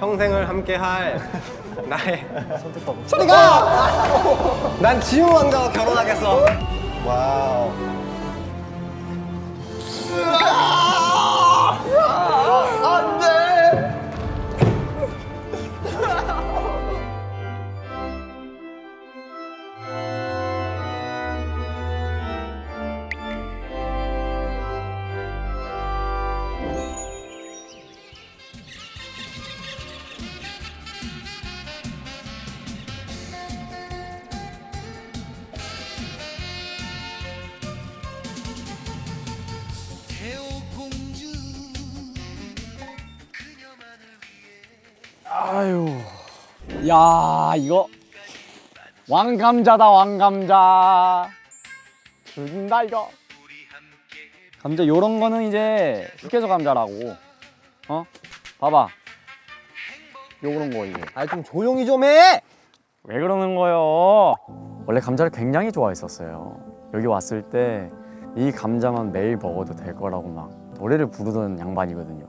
평생을 함께할 나의 저리 가! 난 지우 왕과 결혼하겠어. 와우. 야 이거 왕감자다 왕감자. 죽인다 이거. 감자 요런 거는 이제 숙회소 감자라고. 어? 봐봐. 요런 거 이거 아좀 조용히 좀 해. 왜 그러는 거요? 원래 감자를 굉장히 좋아했었어요. 여기 왔을 때 이 감자만 매일 먹어도 될 거라고 막 노래를 부르던 양반이거든요.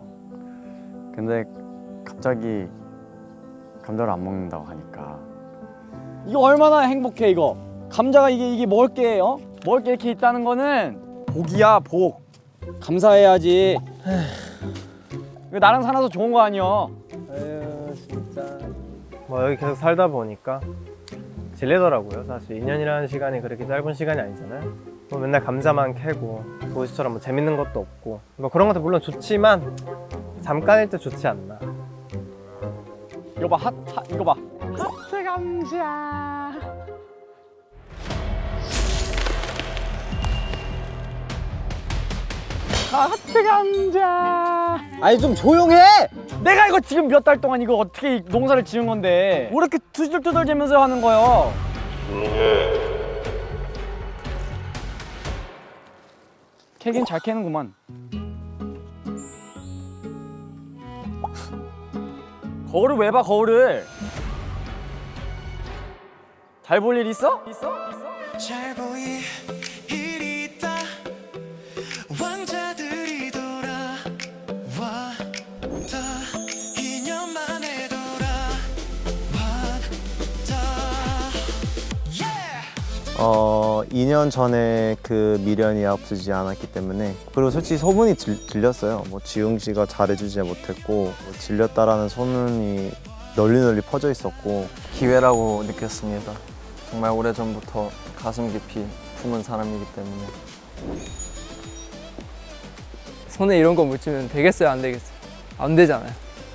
근데 갑자기 감자를 안 먹는다고 하니까 이거 얼마나 행복해 이거 감자가 이게 이게 먹을 게 어? 먹을 게 이렇게 있다는 거는 복이야 복 감사해야지 이거 나랑 살아서 좋은 거 아니야 아유 진짜. 뭐 여기 계속 살다 보니까 질리더라고요. 사실 2년이라는 시간이 그렇게 짧은 시간이 아니잖아요. 뭐 맨날 감자만 캐고 도시처럼 뭐 재밌는 것도 없고 뭐 그런 것도 물론 좋지만 잠깐일 때 좋지 않나. 이거 봐, 핫, 핫 이거 봐. 하트 감자. 하트 감자. 아니 좀 조용해. 내가 이거 지금 몇 달 동안 이거 어떻게 농사를 지은 건데 왜 이렇게 투덜투덜대면서 하는 거야? 캐긴 잘 캐는구만. 거울을 왜 봐 거울을? 잘 볼 일 있어? 있어? 있어? 잘 보이 일이 있다 왕자들이 돌아왔다 2년 만에 돌아왔다 yeah! 어, 2년 전에 그 미련이 없어지지 않았기 때문에 그리고 솔직히 소문이 들, 들렸어요. 뭐 지웅 씨가 잘해주지 못했고 뭐 질렸다라는 소문이 널리 널리 퍼져 있었고. 기회라고 느꼈습니다. 정말 오래 전부터 가슴 깊이 품은 사람이기 때문에. 손에 이런 거 묻히면 되겠어요? 안 되겠어요? 안 되잖아요.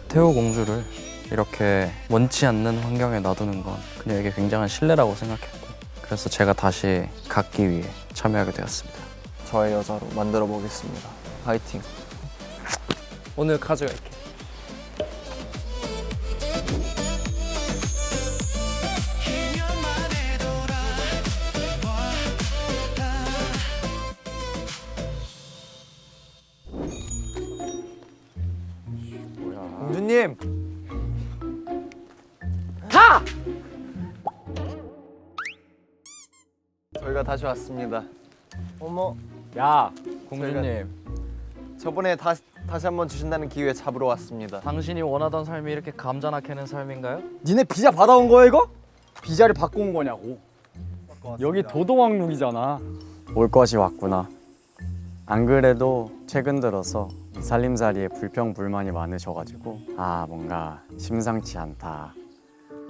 태호 공주를 이렇게 원치 않는 환경에 놔두는 건 그녀에게 굉장한 신뢰라고 생각했고 그래서 제가 다시 갖기 위해 참여하게 되었습니다. 저의 여자로 만들어 보겠습니다. 화이팅! 오늘 가져갈게 가! 저희가 다시 왔습니다. 어머 야, 공주님. 저번에 다시 다시 한번 주신다는 기회 잡으러 왔습니다. 당신이 원하던 삶이 이렇게 감자나 캐는 삶인가요? 니네 비자 받아온 거야 이거? 비자를 바꿔 온 거냐고. 여기 도도왕국이잖아. 올 것이 왔구나. 안 그래도 최근 들어서 이 살림살이에 불평 불만이 많으셔가지고 아 뭔가 심상치 않다.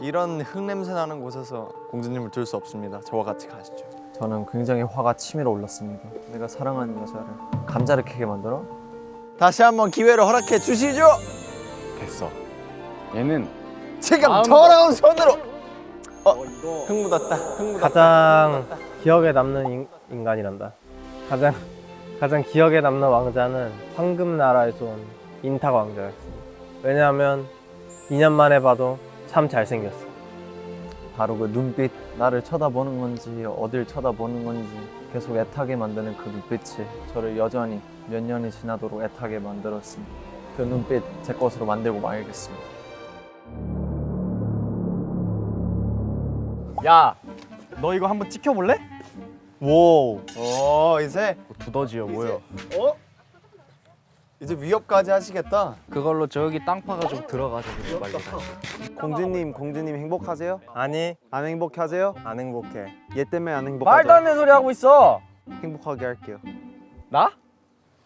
이런 흙냄새 나는 곳에서 공주님을 둘 수 없습니다. 저와 같이 가시죠. 저는 굉장히 화가 치밀어 올랐습니다. 내가 사랑하는 여자를 감자를 캐게 만들어? 다시 한번 기회를 허락해 주시죠. 됐어. 얘는 지금 더러운 손으로 어, 이거 흙 묻었다. 흙 묻었다. 가장 기억에 남는 인, 인간이란다. 가장 가장 기억에 남는 왕자는 황금 나라에서 온 인탁 왕자였습니다. 왜냐하면 2년 만에 봐도 참 잘생겼어. 바로 그 눈빛 나를 쳐다보는 건지 어딜 쳐다보는 건지 계속 애타게 만드는 그 눈빛이 저를 여전히 몇 년이 지나도록 애타게 만들었습니다. 그 눈빛 제 것으로 만들고 말겠습니다. 야, 너 이거 한번 찍혀볼래? 오, 오 이제 두더지요 뭐야? 어? 이제 위협까지 하시겠다. 그걸로 저기 땅 파가지고 들어가지고 빨리 다시. 공주님, 공주님 행복하세요? 아니 안 행복하세요? 안 행복해. 얘 때문에 안 행복하죠? 말도 안 되는 소리 하고 있어. 행복하게 할게요. 나?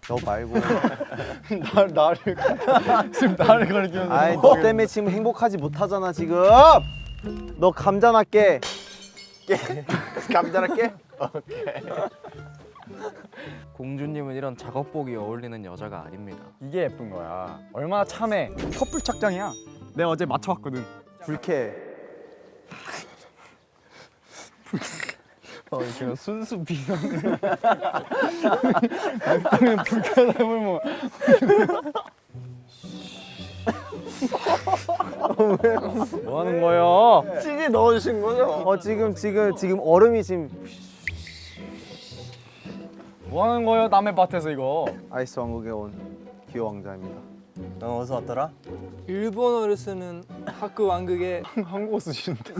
너 말고. 날 나를 지금 나를 가리키는 아이 너 때문에 지금 행복하지 못하잖아 지금. 너 감자 낫게. 감자 낫게? 공주님은 이런 작업복이 어울리는 여자가 아닙니다. 이게 예쁜 거야. 얼마나 참해. 커플 착장이야. 내가 어제 맞춰왔거든. 불쾌. 어, 지금 순수 비난을. 그냥 불쾌함을 뭐. 뭐 하는 거예요? 치즈 넣어주신 거죠? 어 지금 지금 지금 얼음이 지금 뭐 하는 거예요? 남의 밭에서 이거. 아이스 왕국에 온 기호 왕자입니다. 넌 어디서 왔더라? 일본어를 쓰는 학교 왕극에 한국어 쓰시는데.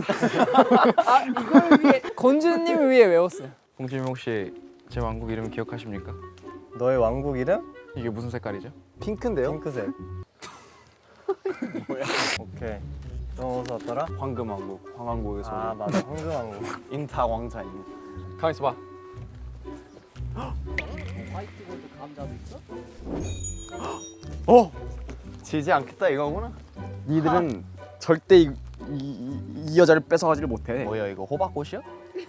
이걸 위해 건주님을 위해 외웠어요. 공주님 혹시 제 왕국 이름 기억하십니까? 너의 왕국 이름? 이게 무슨 색깔이죠? 핑크인데요? 핑크색. 뭐야? 오케이. 너 어디서 왔더라? 황금 왕국. 황왕국에서 아 온 맞아 황금 왕국. 인타 왕자입니다. 가만 있어봐. 어? 지지 않겠다 이거구나. 니들은 절대 이, 이, 이 여자를 뺏어가지를 못해. 뭐야 이거 호박꽃이야?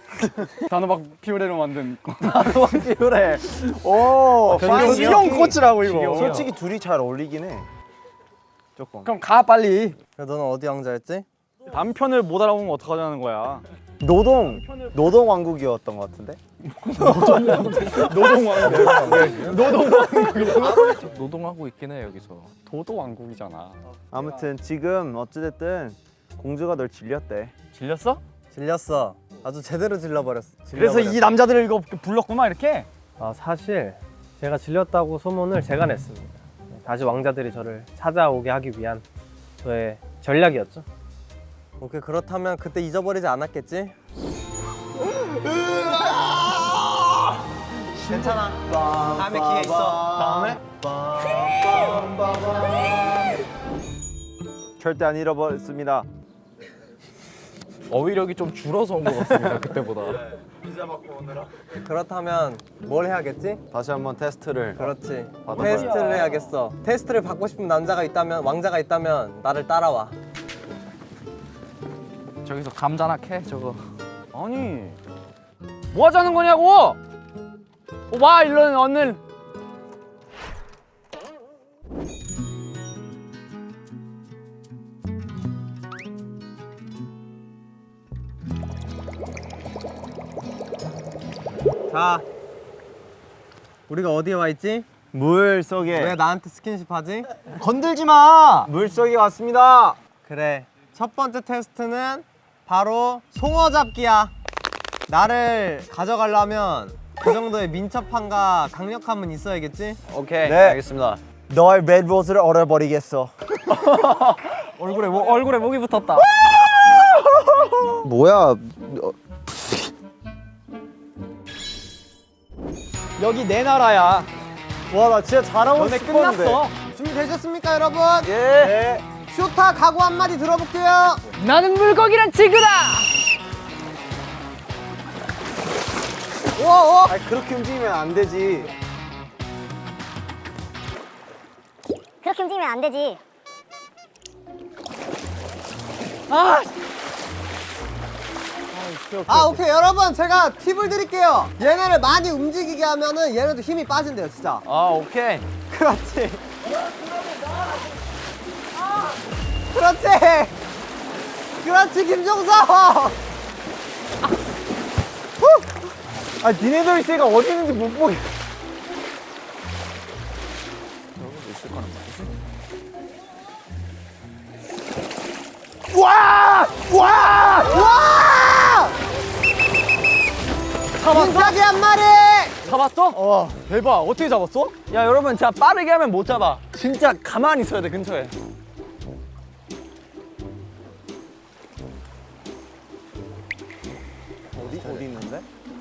단호박 피오레로 만든 거. 그래. 오. 신형 코치라고 이거. 솔직히 둘이 잘 어울리긴 해. 조금. 그럼 가 빨리. 야, 너는 어디 왕자였지? 남편을 못 알아보면 어떡하자는 거야. 노동 노동 왕국이었던 것 같은데. 노동 왕국. 노동하고 있긴 해 여기서. 도도 왕국이잖아. 아무튼 지금 어찌됐든 공주가 널 질렸대. 질렸어? 질렸어. 아주 제대로 질러버렸어. 그래서. 이 남자들을 이거 불렀구나 이렇게. 아 사실 제가 질렸다고 소문을 제가 냈습니다. 다시 왕자들이 저를 찾아오게 하기 위한 저의 전략이었죠. 오케이 그렇다면 그때 잊어버리지 않았겠지? 괜찮아. 다음에 기회 있어. 다음에? 절대 안 잃어버렸습니다. 어휘력이 좀 줄어서 온 것 같습니다 그때보다. 그렇다면 뭘 해야겠지? 다시 한번 테스트를. 그렇지. 받아봐요. 테스트를 해야겠어. 테스트를 받고 싶은 남자가 있다면 왕자가 있다면 나를 따라와. 저기서 감자나 캐 저거. 아니 뭐 하자는 거냐고? 어, 와 일로는 오늘 자, 우리가 어디에 와 있지? 물 속에 왜 나한테 스킨십 하지? 건들지 마. 물 속에 왔습니다. 그래. 첫 번째 테스트는 바로 송어 잡기야. 나를 가져가려면 그 정도의 민첩함과 강력함은 있어야겠지? 오케이 네. 알겠습니다. 너의 레드로즈를 얼어버리겠어. 얼굴에 목 얼굴에 목이 붙었다. 뭐야? 여기 내 나라야. 와 나 진짜 잘하고 너네 싶었는데. 끝났어. 준비되셨습니까, 여러분? 예. 네. 쇼타 각오 한마디 들어볼게요. 나는 물고기란 지그다. 아 그렇게 움직이면 안 되지. 그렇게 움직이면 안 되지. 아, 오케이. 여러분, 제가 팁을 드릴게요. 얘네를 많이 움직이게 하면은 얘네도 힘이 빠진대요, 진짜. 아 오케이. 그렇지. 그렇지. 그렇지, 김종서. 아 니네들 있으니까 어디 있는지 못 보게. 와! 와! 와! 잡았어? 한 마리! 잡았어? 와 대박. 어떻게 잡았어? 야 여러분 진짜 빠르게 하면 못 잡아. 진짜 가만히 있어야 돼 근처에.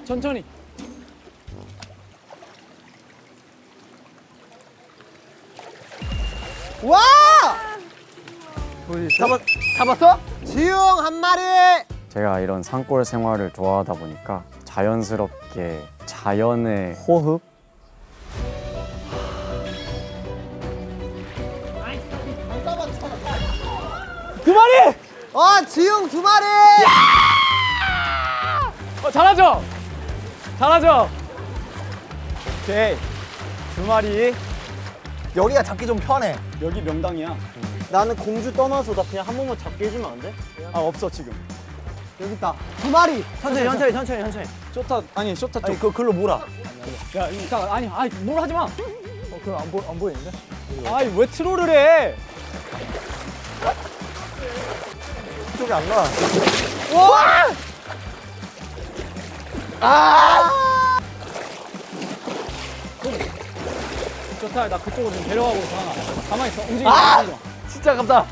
천천히. 와! 잡았, 잡았어? 지웅 한 마리! 제가 이런 산골 생활을 좋아하다 보니까 자연스럽게 자연의 호흡 두 마리! 어, 지웅 두 마리! 어, 잘하죠? 잘하죠? 오케이. 두 마리. 여기가 잡기 좀 편해. 여기 명당이야. 나는 공주 떠나서 나 그냥 한 번만 잡게 해주면 안 돼? 아, 없어, 지금. 여기 있다. 두 마리! 천천히, 천천히, 천천히, 천천히. 쇼타 아니 쇼타 쪽. 아니, 그, 글로 몰아. 야, 자, 아니, 아니, 뭘 하지 마. 어, 그거 안, 보, 안 보이는데? 아니 왜 트롤을 해? 이쪽이 안 가. 쇼타 나 그쪽으로 좀 데려가고 있어. 가만히 있어. 움직이지 마. 움직이지 마. 진짜 아깝다.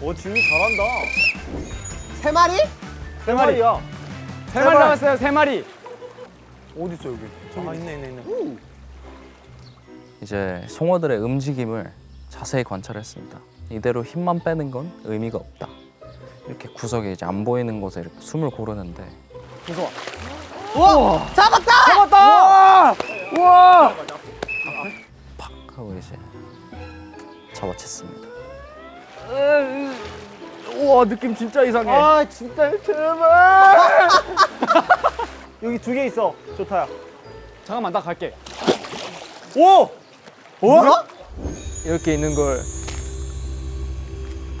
오 지웅이 잘한다. 세 마리? 세 마리 야. 세 마리 남았어요. 세 마리. 어디 있어, 여기? 아, 있네, 있네, 있네. 이제 송어들의 움직임을 자세히 관찰했습니다. 이대로 힘만 빼는 건 의미가 없다. 이렇게 구석에 이제 안 보이는 곳에 이렇게 숨을 고르는데 우와! 잡았다! 잡았다. 우와. 팍 하고 이제 잡아챘습니다. 우와 느낌 진짜 이상해. 아, 진짜, 제발! 여기 두 개 있어, 좋다야. 잠깐만 나 갈게. 오! 뭐야? 이렇게 있는 걸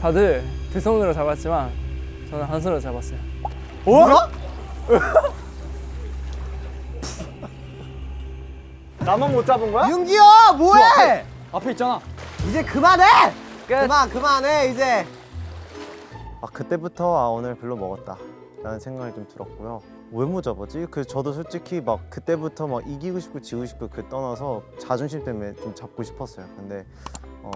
다들 두 손으로 잡았지만 저는 한 손으로 잡았어요. 뭐야? 나만 못 잡은 거야? 윤기야, 뭐해? 앞에 있잖아. 이제 그만해! 그만, 그만해, 이제. 아 그때부터 아 오늘 별로 먹었다 라는 생각이 좀 들었고요 왜 못 잡았지? 그 저도 솔직히 막 그때부터 막 이기고 싶고 지고 싶고 그 떠나서 자존심 때문에 좀 잡고 싶었어요 근데 어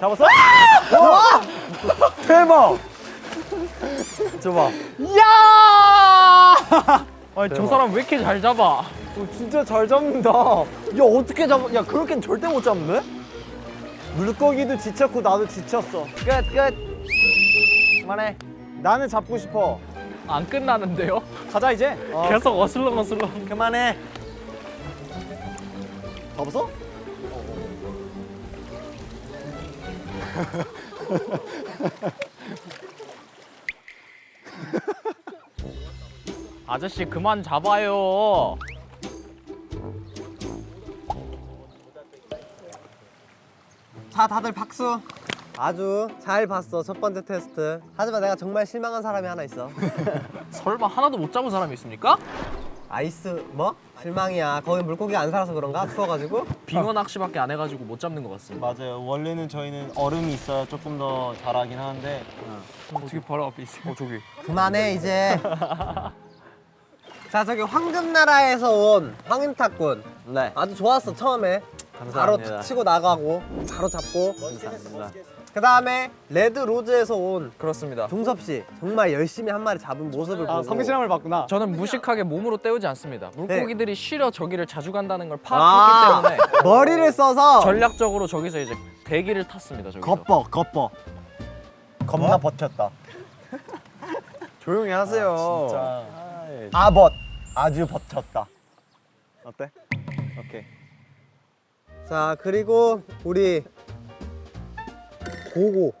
잡았어? 와! 대박! 줘봐. 야! 아니 저 사람 왜 이렇게 잘 잡아? 어, 진짜 잘 잡는다. 야, 어떻게 잡아? 야, 그렇게는 절대 못 잡는데? 물고기도 지쳤고 나도 지쳤어. 끝, 끝. 그만해. 나는 잡고 싶어. 안 끝나는데요? 가자 이제. 어, 계속 어슬렁 어슬렁. 그만해. 잡았어? 아저씨 그만 잡아요. 자, 다들 박수. 아주 잘 봤어, 첫 번째 테스트. 하지만 내가 정말 실망한 사람이 하나 있어. 설마 하나도 못 잡은 사람이 있습니까? 아이스, 뭐? 실망이야. 거기 물고기 안 살아서 그런가? 추워가지고? 빙어 낚시밖에 안 해가지고 못 잡는 것 같습니다. 맞아요 원래는 저희는 얼음이 있어야 조금 더 잘하긴 하는데 어떻게 바로 앞에 있어? 어 저기. 그만해 이제. 자 저기 황금나라에서 온 황금탁군. 네. 아주 좋았어 처음에. 바로 탁 치고 나가고 바로 잡고. 감사합니다. 그 다음에 레드 로즈에서 온 그렇습니다. 동섭 씨 정말 열심히 한 마리 잡은 모습을 아 보고. 성실함을 봤구나. 저는 무식하게 몸으로 때우지 않습니다. 물고기들이 쉬러 저기를 자주 간다는 걸 아, 파악했기 때문에 머리를 써서 전략적으로 저기서 이제 대기를 탔습니다. 저기서. 겉버 겉버. 겁나 버텼다. 조용히 하세요. 아벗 아주 버텼다. 어때? 오케이. 자 그리고 우리 고고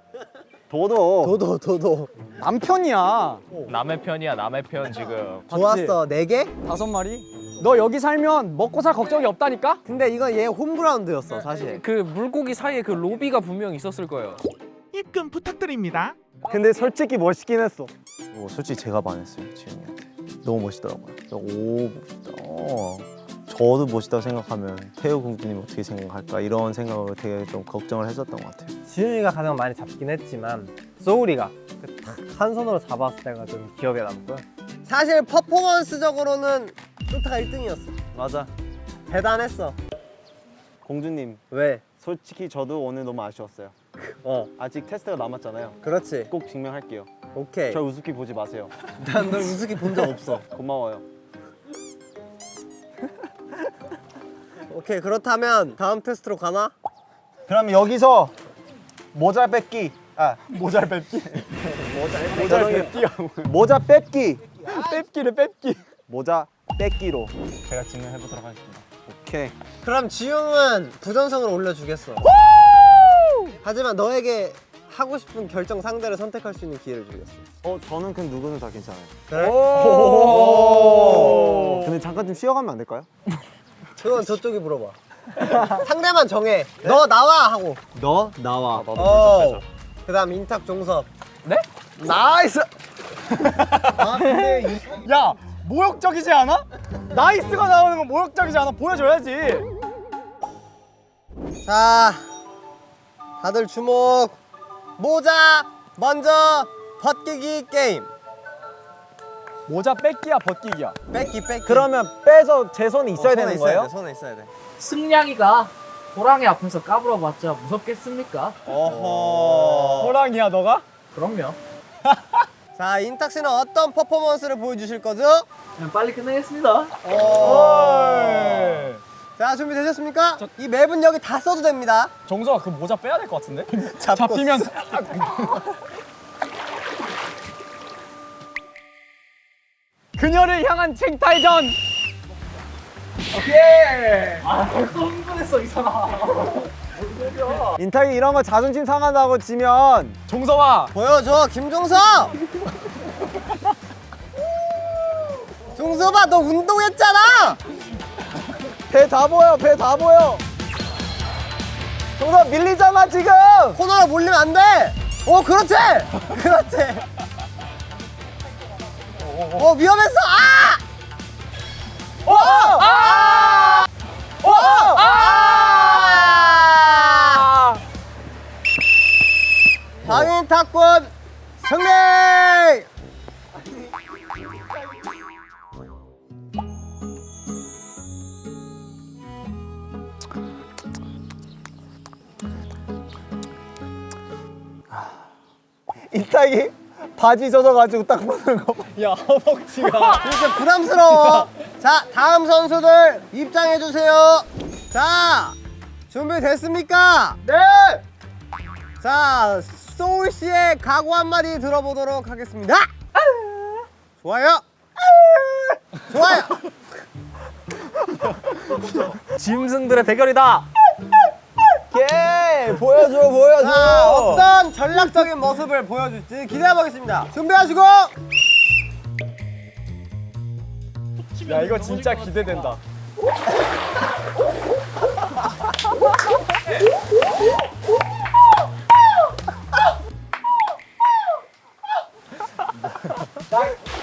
도도. 도도 도도 남편이야. 남의 편이야 남의 편 지금. 좋았어 네 개? 다섯 마리. 너 여기 살면 먹고 살 걱정이 없다니까? 근데 이건 얘 홈그라운드였어 사실. 그 물고기 사이에 그 로비가 분명 있었을 거예요. 입금 부탁드립니다. 근데 솔직히 멋있긴 했어. 뭐 솔직히 제가 반했어요 지은이한테 너무 멋있더라고요 그래서 오 멋있다 어. 저도 멋있다고 생각하면 태우 공주님 어떻게 생각할까 이런 생각을 되게 좀 걱정을 했었던 것 같아요 지훈이가 가장 많이 잡긴 했지만 소울이가 그탁한 손으로 잡았을 때가 좀 기억에 남고요. 사실 퍼포먼스적으로는 쇼타가 1등이었어. 맞아. 대단했어. 공주님 왜? 솔직히 저도 오늘 너무 아쉬웠어요. 어 아직 테스트가 남았잖아요. 그렇지 꼭 증명할게요. 오케이 저 우습게 보지 마세요. 난 널 우습게 본 적 없어 고마워요. 오케이 그렇다면 다음 테스트로 가나? 그럼 여기서 모자 뺏기. 아 모자 뺏기. 모자 뺏기. 모자 뺏기. 뺏기를 뺏기. 모자 뺏기로 제가 진행해 보도록 하겠습니다. 오케이. 그럼 지웅은 부전성을 올려주겠어 하지만 너에게 하고 싶은 결정 상대를 선택할 수 있는 기회를 주겠어 어 저는 그 누구는 다 괜찮아요. 그래? 근데 잠깐 좀 쉬어가면 안 될까요? 그건 저쪽이 물어봐 상대만 정해 너 나와 하고 너 나와. 어. 그다음 인탁 종섭 네? 나이스 아 근데 야 모욕적이지 않아? 나이스가 나오는 건 모욕적이지 않아? 보여줘야지. 자 다들 주목 모자 먼저 벗기기 게임 모자 뺏기야 벗기기야. 뺏기 뺏기 그러면 빼서 제 손에 있어야 어, 손에 되는 있어야 거예요? 돼, 손에 있어야 돼 승냥이가 호랑이 앞에서 까불어봤자 무섭겠습니까? 어허 호랑이야 너가? 그럼요. 자 인탁 씨는 어떤 퍼포먼스를 보여주실 거죠? 그냥 빨리 끝내겠습니다. 어. 자 준비 되셨습니까? 이 맵은 여기 다 써도 됩니다 정서가 그 모자 빼야 될 것 같은데? 잡고 잡히면 그녀를 향한 쟁탈전. 아 벌써 흥분했어 이. 사람. 인탁이 이런 거 자존심 상한다고 지면 종서와 보여줘 김종섭 종섭아 너 운동했잖아! 배 다 보여 배 다 보여. 동서 밀리잖아 지금. 코너로 몰리면 안돼오 그렇지! 그렇지 어 위험했어 아 오! 아! 오! 아! 방인 탁권 승리! 인탁이 바지 젖어가지고 딱 보는 거 봐. 야 허벅지가 이렇게 부담스러워. 자, 다음 선수들 입장해 주세요. 자, 준비됐습니까? 네. 자, 소울 씨의 각오 한마디 들어보도록 하겠습니다. 좋아요. 좋아요. 짐승들의 대결이다. 예 보여줘 보여줘 전략적인 모습을 보여줄지 기대해 보겠습니다. 준비하시고. 야 이거 진짜 기대된다.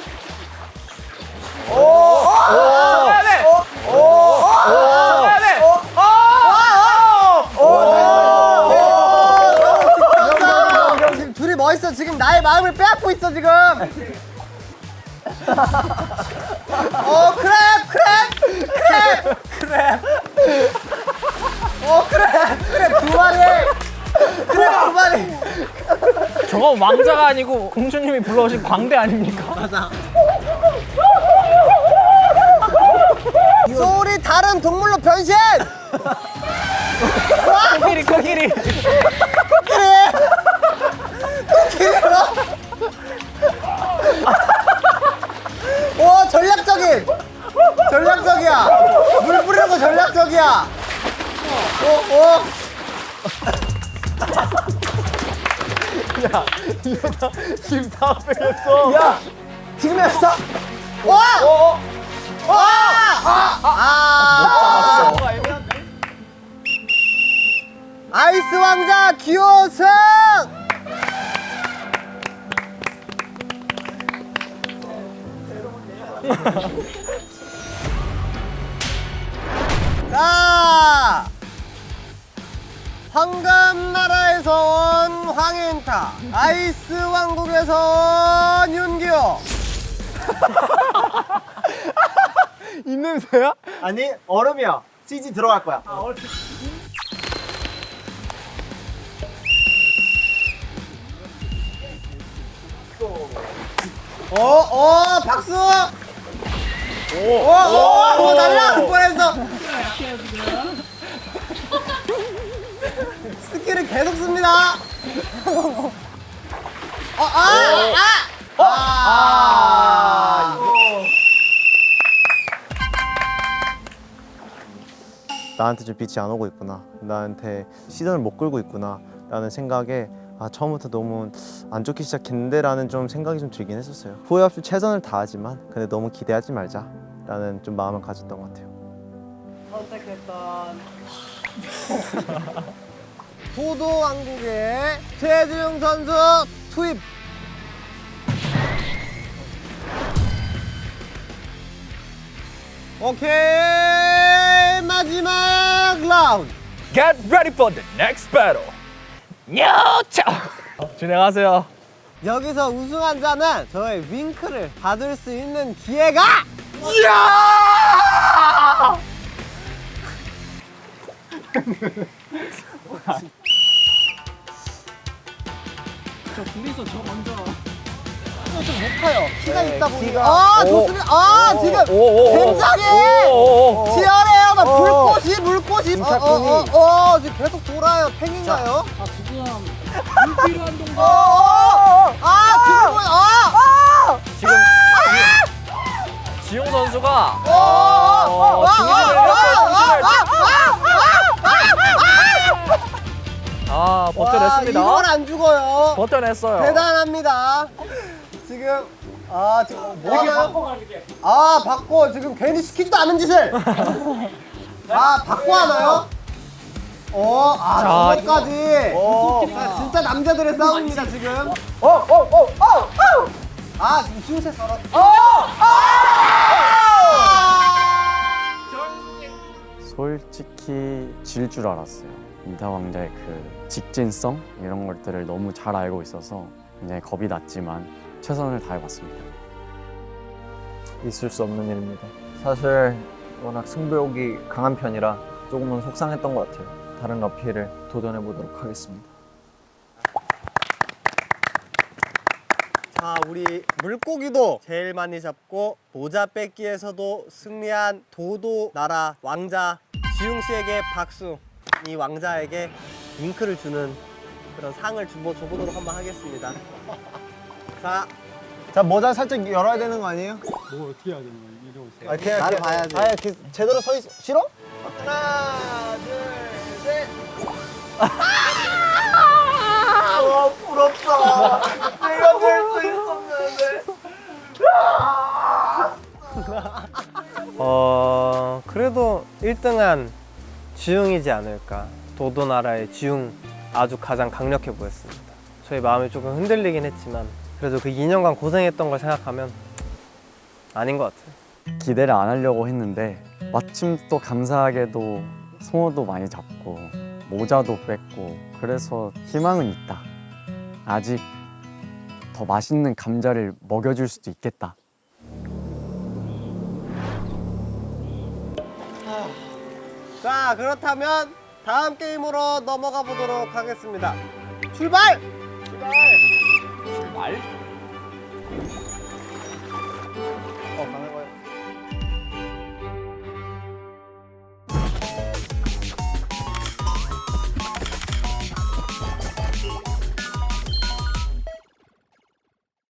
마음을 빼앗고 있어 지금. 어 크랩 크랩 크랩 크랩. 어 크랩 크랩 두 마리. 크랩 두 마리. 저건 왕자가 아니고 공주님이 불러오신 광대 아닙니까? 소울이 다른 동물로 변신. 코끼리 코끼리. 전략적이야. 오 오. 지금 다 빼겠어 야 지금 했어? 와! 와! 아! 아! 아이스 왕자 기호승! 황인타 아이스 왕국에서 윤기호 입냄새야? 아니 얼음이야 CG 들어갈 거야 아, 얼... 어, 어, 박수! 어, 어, 어, 뭐 오, 오, 오, 오, 날라갈 뻔했어! 스킬을 계속 씁니다! 아, 아, 아, 아, 나한테 좀 빛이 안 오고 있구나. 나한테 시선을 못 끌고 있구나. 라는 생각에 아 처음부터 너무 안 좋게 시작했는데 라는 좀 생각이 좀 들긴 했었어요. 후회 없이 최선을 다하지만 근데 너무 기대하지 말자 라는 좀 마음을 가졌던 것 같아요. 도도 왕국의 최주용 선수 투입. 오케이 마지막 라운드. Get ready for the next battle. 냐차. 진행하세요. 여기서 우승한 자는 저의 윙크를 받을 수 있는 기회가 키가 있다 보니까 아 좋습니다 아 지금 굉장히 치열해요 막 불꽃이 물꽃이 어어어 어, 어, 지금 계속 돌아요 팽인가요? 아 지금 불필요한 동작 아 지금 뭐야 아 지금 지용 선수가 어, 어, 중지를 내렸어요. 중지를. 아 버텨냈습니다. 이걸 안 죽어요 버텨냈어요. 대단합니다 지금 아 지금 뭐 하나요? 아 바꿔 지금 괜히 시키지도 않은 짓을 아 바꿔 하나요? 어, 아, 자, 저거까지. 자, 진짜 남자들의 싸움입니다, 지금. 어, 어, 어, 어, 어! 아, 지금 신세 썰어. 어! 솔직히 질 줄 알았어요. 인타 왕자의 그 직진성 이런 것들을 너무 잘 알고 있어서 굉장히 겁이 났지만 최선을 다해봤습니다. 있을 수 없는 일입니다. 사실 워낙 승부욕이 강한 편이라 조금은 속상했던 것 같아요. 다른 러피를 도전해 보도록 하겠습니다. 자, 우리 물고기도 제일 많이 잡고 모자 뺏기에서도 승리한 도도 나라 왕자 지웅 씨에게 박수. 이 왕자에게 윙크를 주는 그런 상을 주보 줘보도록 한번 하겠습니다. 자, 자 모자 살짝 열어야 되는 거 아니에요? 뭐 어떻게 해야 되는 거야? 이러고 있어요. 아, 그냥 나를 그냥- 봐야지. 아니 그 제대로 서 있어. 싫어? 하나, 둘, 셋. 어 그래도 1등한 지웅이지 않을까 도도나라의 지웅 아주 가장 강력해 보였습니다 저희 마음이 조금 흔들리긴 했지만 그래도 그 2년간 고생했던 걸 생각하면 아닌 것 같아요 기대를 안 하려고 했는데 마침 또 감사하게도 송어도 많이 잡고 모자도 뺐고 그래서 희망은 있다. 아직 더 맛있는 감자를 먹여줄 수도 있겠다. 자 그렇다면 다음 게임으로 넘어가 보도록 하겠습니다 출발! 말?